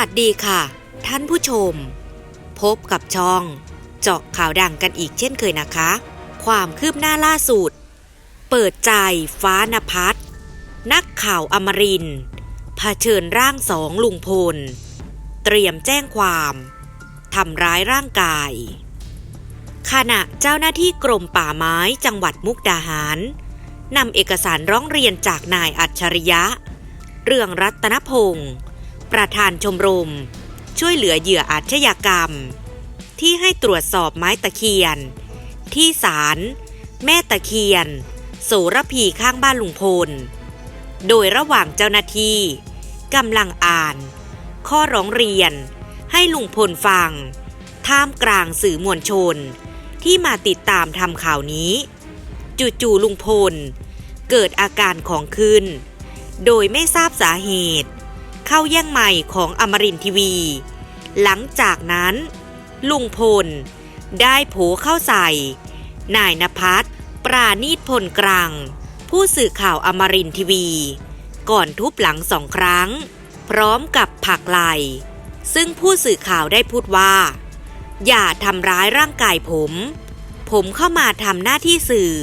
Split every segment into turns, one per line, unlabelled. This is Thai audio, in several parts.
สวัสดีค่ะ ท่านผู้ชม พบกับช่อง เจาะข่าวดังกันอีกเช่นเคยนะคะ ความคืบหน้าล่าสุด เปิดใจฟ้านพัฒนักข่าวอมรินเผชิญร่างสองลุงพล เตรียมแจ้งความทำร้ายร่างกาย ขณะเจ้าหน้าที่กรมป่าไม้จังหวัดมุกดาหารนำเอกสารร้องเรียนจากนายอัจฉริยะ เรื่องรัตนพงศ์ ประธานชมรม ช่วยเหลือเหยื่ออาชญากรรม ที่ให้ตรวจสอบไม้ตะเคียน ที่ศาลแม่ตะเคียน โสระพีข้างบ้านลุงพล โดยระหว่างเจ้าหน้าที่กำลังอ่าน ข้อร้องเรียน ให้ลุงพลฟัง ท่ามกลางสื่อมวลชน ที่มาติดตามทำข่าวนี้ จู่ๆลุงพล เกิดอาการของขึ้น โดยไม่ทราบสาเหตุ เข้าแย่งใหม่ของอมรินทีวี หลังจากนั้น ลุงพล ได้โผเข้าใส่ นายนภัสปราณีตพลกลาง ผู้สื่อข่าวอมรินทีวี ก่อนทุบหลังสองครั้ง พร้อมกับผักไหลซึ่งผู้สื่อข่าวได้พูดว่า อย่าทำร้ายร่างกายผม ผมเข้ามาทำหน้าที่สื่อ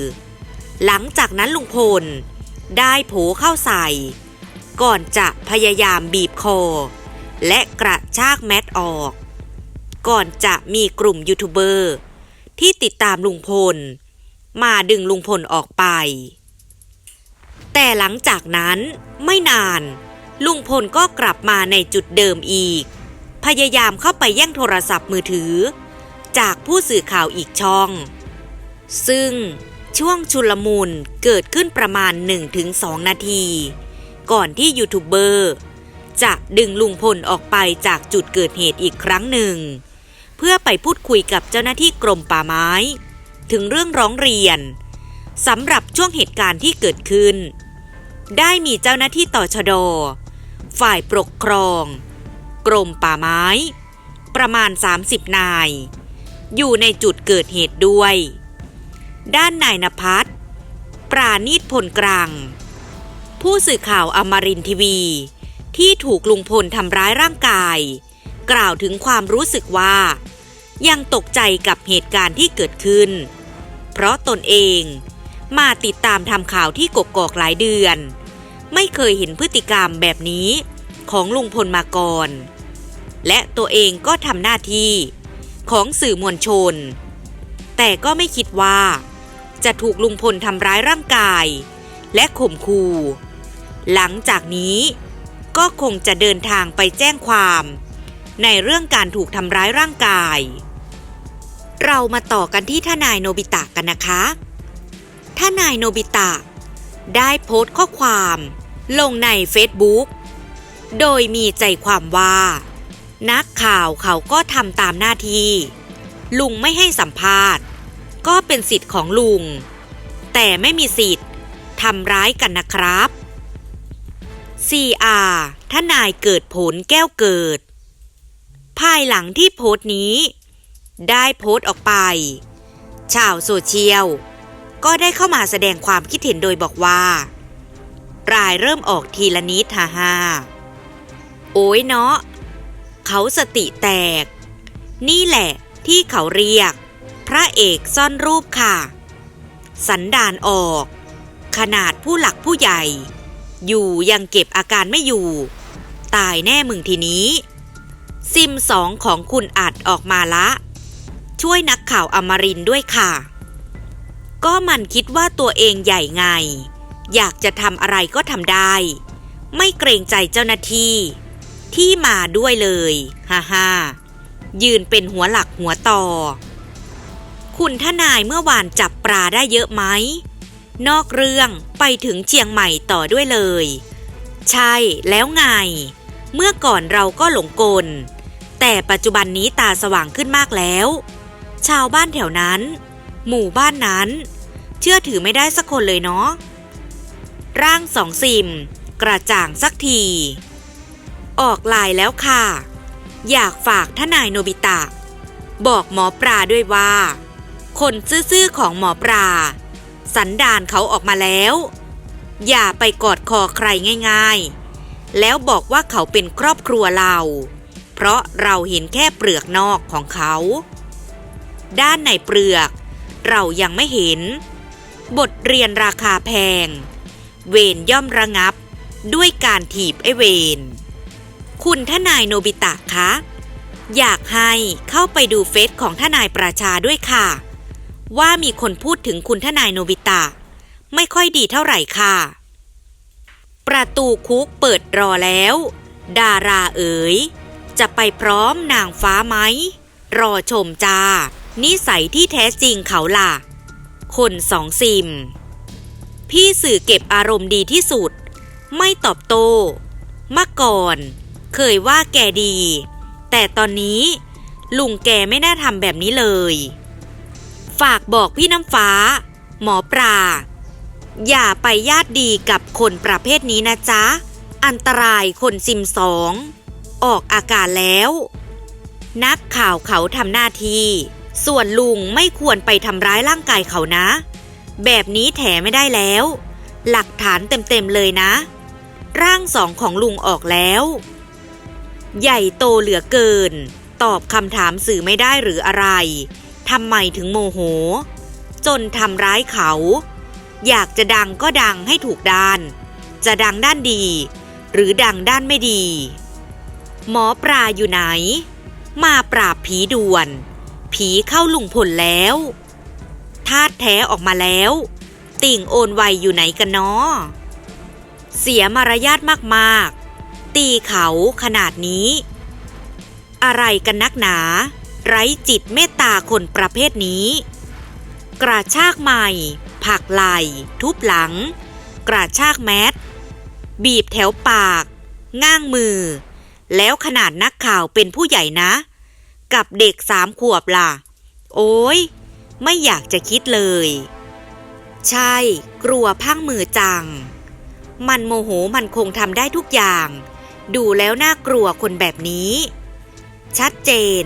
หลังจากนั้นลุงพล ได้โผเข้าใส่ ก่อนจะพยายามบีบคอ และกระชากแมสออก ก่อนจะมีกลุ่มยูทูบเบอร์ที่ติดตามลุงพล มาดึงลุงพลออกไป แต่หลังจากนั้นไม่นาน ลุงพลก็กลับมาในจุดเดิมอีก พยายามเข้าไปแย่งโทรศัพท์มือถือ จากผู้สื่อข่าวอีกช่อง ซึ่งช่วงชุลมุนเกิดขึ้นประมาณ 1-2 นาที ก่อนที่ยูทูบเบอร์จะดึงลุงพลออกไปจากจุดเกิดเหตุอีกครั้งหนึ่ง เพื่อไปพูดคุยกับเจ้าหน้าที่กรมป่าไม้ ถึงเรื่องร้องเรียนสำหรับช่วงเหตุการณ์ที่เกิดขึ้น ได้มีเจ้าหน้าที่ต่อชดฝ่ายปกครอง กรมป่าไม้ ประมาณ 30 นาย อยู่ในจุดเกิดเหตุด้วย ด้านนายนภัสปราณีตพลกลาง ผู้สื่อข่าวอมรินทีวี ที่ถูกลุงพลทำร้ายร่างกาย กล่าวถึงความรู้สึกว่า ยังตกใจกับเหตุการณ์ที่เกิดขึ้น เพราะตนเองมาติดตามทำข่าวที่กกอกหลายเดือน ไม่เคยเห็นพฤติกรรมแบบนี้ของลุงพลมาก่อน และตัวเองก็ทำหน้าที่ของสื่อมวลชน แต่ก็ไม่คิดว่า จะถูกลุงพลทำร้ายร่างกาย และข่มขู่ หลังจากนี้ก็คงจะเดินทางไปแจ้งความ ในเรื่องการถูกทำร้ายร่างกาย เรามาต่อกันที่ทนายโนบิตะกันนะคะทนายโนบิตะ ได้โพสต์ข้อความ ลงในเฟซบุ๊กโดยมีใจความว่า นักข่าวเขาก็ทำตามหน้าที่ ลุงไม่ให้สัมภาษณ์ ก็เป็นสิทธิ์ของลุง แต่ไม่มีสิทธิ์ทำร้ายกันนะครับ CR ทนายเกิดผลแก้วเกิด ภายหลังที่โพสต์นี้ ได้โพสต์ออกไป ชาวโซเชียล ก็ได้เข้ามาแสดงความคิดเห็นโดยบอกว่า รายเริ่มออกทีละนิดฮ่าฮ่าโอ้ยเนาะเขาสติแตก นี่แหละที่เขาเรียก พระเอกซ่อนรูปค่ะ สันดานออก ขนาดผู้หลักผู้ใหญ่ อยู่ยังเก็บอาการไม่อยู่ ตายแน่มึงทีนี้ ซิมสองของคุณอัดออกมาละ ช่วยนักข่าวอมรินด้วยค่ะ ก็มันคิดว่าตัวเองใหญ่ไง อยากจะทำอะไรก็ทำได้ ไม่เกรงใจเจ้าหน้าที่ ที่มาด้วยเลยฮ่าฮ่ายืนเป็นหัวหลักหัวต่อ คุณทนายเมื่อวานจับปลาได้เยอะไหม นอกเรื่องไปถึงเชียงใหม่ต่อด้วยเลย ใช่แล้วไง เมื่อก่อนเราก็หลงกล แต่ปัจจุบันนี้ตาสว่างขึ้นมากแล้ว ชาวบ้านแถวนั้น หมู่บ้านนั้น เชื่อถือไม่ได้สักคนเลยเนาะร่างสองซิม กระจ่างสักที ออกลายแล้วค่ะ อยากฝากทนายโนบิตะ บอกหมอปลาด้วยว่า คนซื่อๆของหมอปลา สันดานเขาออกมาแล้ว อย่าไปกอดคอใครง่าย ๆ แล้วบอกว่าเขาเป็นครอบครัวเรา เพราะเราเห็นแค่เปลือกนอกของเขา ด้านในเปลือก เรายังไม่เห็น บทเรียนราคาแพง เวนย่อมระงับด้วยการถีบไอเวนคุณทนายโนบิตะคะ อยากให้เข้าไปดูเฟซของทนายประชาด้วยค่ะ ว่ามีคนพูดถึงคุณทนายโนบิตะ ไม่ค่อยดีเท่าไหร่ค่ะ ประตูคุกเปิดรอแล้ว ดาราเอ๋ย จะไปพร้อมนางฟ้าไหม รอชมจ้า นิสัยที่แท้จริงเขาล่ะ คนสองซิม พี่สื่อเก็บอารมณ์ดีที่สุด ไม่ตอบโต้เมื่อก่อน เคยว่าแกดี แต่ตอนนี้ลุงแกไม่น่าทำแบบนี้เลย ฝากบอกพี่น้ำฟ้า หมอปลาอย่าไปญาติดีกับคนประเภทนี้นะจ๊ะ อันตรายคนซิมสอง ออกอาการแล้ว นักข่าวเขาทำหน้าที่ ส่วนลุงไม่ควรไปทำร้ายร่างกายเขานะ แบบนี้แถไม่ได้แล้ว หลักฐานเต็มๆเลยนะ ร่างสองของลุงออกแล้ว ใหญ่โตเหลือเกิน ตอบคำถามสื่อไม่ได้หรืออะไร ทำไมถึงโมโห จนทำร้ายเขา อยากจะดังก็ดังให้ถูกด้าน จะดังด้านดี หรือดังด้านไม่ดี หมอปลาอยู่ไหน มาปราบผีด่วน ผีเข้าลุงพลแล้วธาตุแท้ออกมาแล้ว ติ่งโอนไวอยู่ไหนกันเนาะเสียมารยาทมากๆ ตีเขาขนาดนี้ อะไรกันนักหนา ไร้จิตเมาคนประเภทนี้ กระชากใหม่ผักไหลทุบหลัง กระชากแมสบีบแถวปากง่างมือ แล้วขนาดนักข่าวเป็นผู้ใหญ่นะ กับเด็กสามขวบล่ะ โอ้ยไม่อยากจะคิดเลย ใช่ กลัวพังมือจัง มันโมโหมันคงทำได้ทุกอย่าง ดูแล้วน่ากลัวคนแบบนี้ ชัดเจน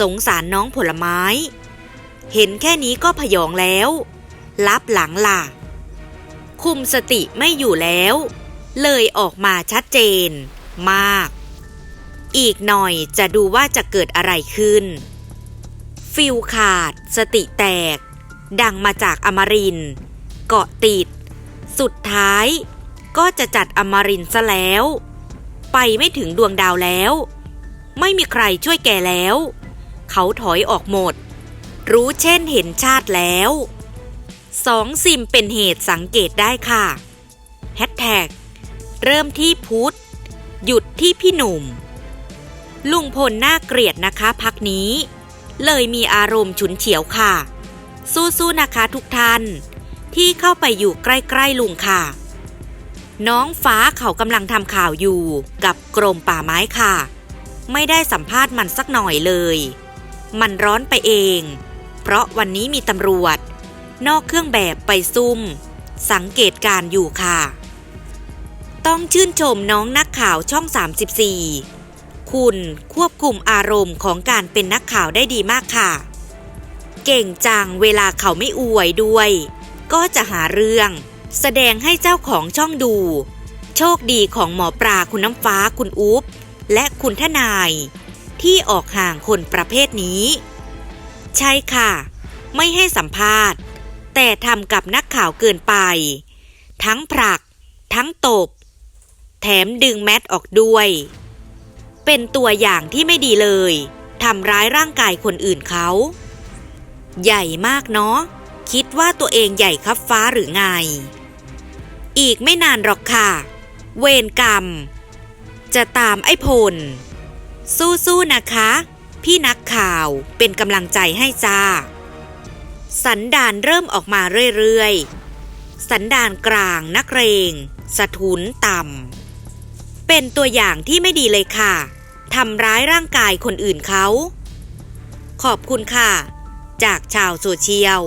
สงสารน้องผลไม้ เห็นแค่นี้ก็พยองแล้วลับหลังล่ะ คุมสติไม่อยู่แล้ว เลยออกมาชัดเจน มาก อีกหน่อยจะดูว่าจะเกิดอะไรขึ้น ฟิลขาด สติแตก ดังมาจากอมริน เกาะติด สุดท้ายก็จะจัดอมรินซะแล้ว ไปไม่ถึงดวงดาวแล้ว ไม่มีใครช่วยแกแล้ว เขาถอยออกหมด รู้เช่นเห็นชาติแล้วสองซิมเป็นเหตุสังเกตได้ค่ะแฮชแท็กเริ่มที่พุทธหยุดที่พี่หนุ่ม ลุงพลน่าเกลียดนะคะพักนี้ เลยมีอารมณ์ฉุนเฉียวค่ะ สู้ๆนะคะทุกท่าน ที่เข้าไปอยู่ใกล้ๆลุงค่ะ น้องฟ้าเขากำลังทำข่าวอยู่กับกรมป่าไม้ค่ะ ไม่ได้สัมภาษณ์มันสักหน่อยเลย มันร้อนไปเอง เพราะวันนี้มีตำรวจ นอกเครื่องแบบไปซุ่ม สังเกตการอยู่ค่ะ ต้องชื่นชมน้องนักข่าวช่อง 34 คุณควบคุมอารมณ์ของการเป็นนักข่าวได้ดีมากค่ะ เก่งจังเวลาเขาไม่อวยด้วย ก็จะหาเรื่องแสดงให้เจ้าของช่องดู โชคดีของหมอปลาคุณน้ำฟ้าคุณอุ๊บและคุณทนาย ที่ออกห่างคนประเภทนี้ ใช่ค่ะ ไม่ให้สัมภาษณ์ แต่ทำกับนักข่าวเกินไป ทั้งผลัก ทั้งตบ แถมดึงแมทออกด้วย เป็นตัวอย่างที่ไม่ดีเลยทำร้ายร่างกายคนอื่นเขา ใหญ่มากเนาะคิดว่าตัวเองใหญ่ครับฟ้าหรือไง อีกไม่นานหรอกค่ะ เวรกรรม จะตามไอ้พล สู้ๆนะคะ พี่นักข่าวเป็นกำลังใจให้จ้า สันดานเริ่มออกมาเรื่อยๆ สันดานกลางนักเรง สะทุนต่ำ เป็นตัวอย่างที่ไม่ดีเลยค่ะทำร้ายร่างกายคนอื่นเขา ขอบคุณค่ะ จากชาวโซเชียล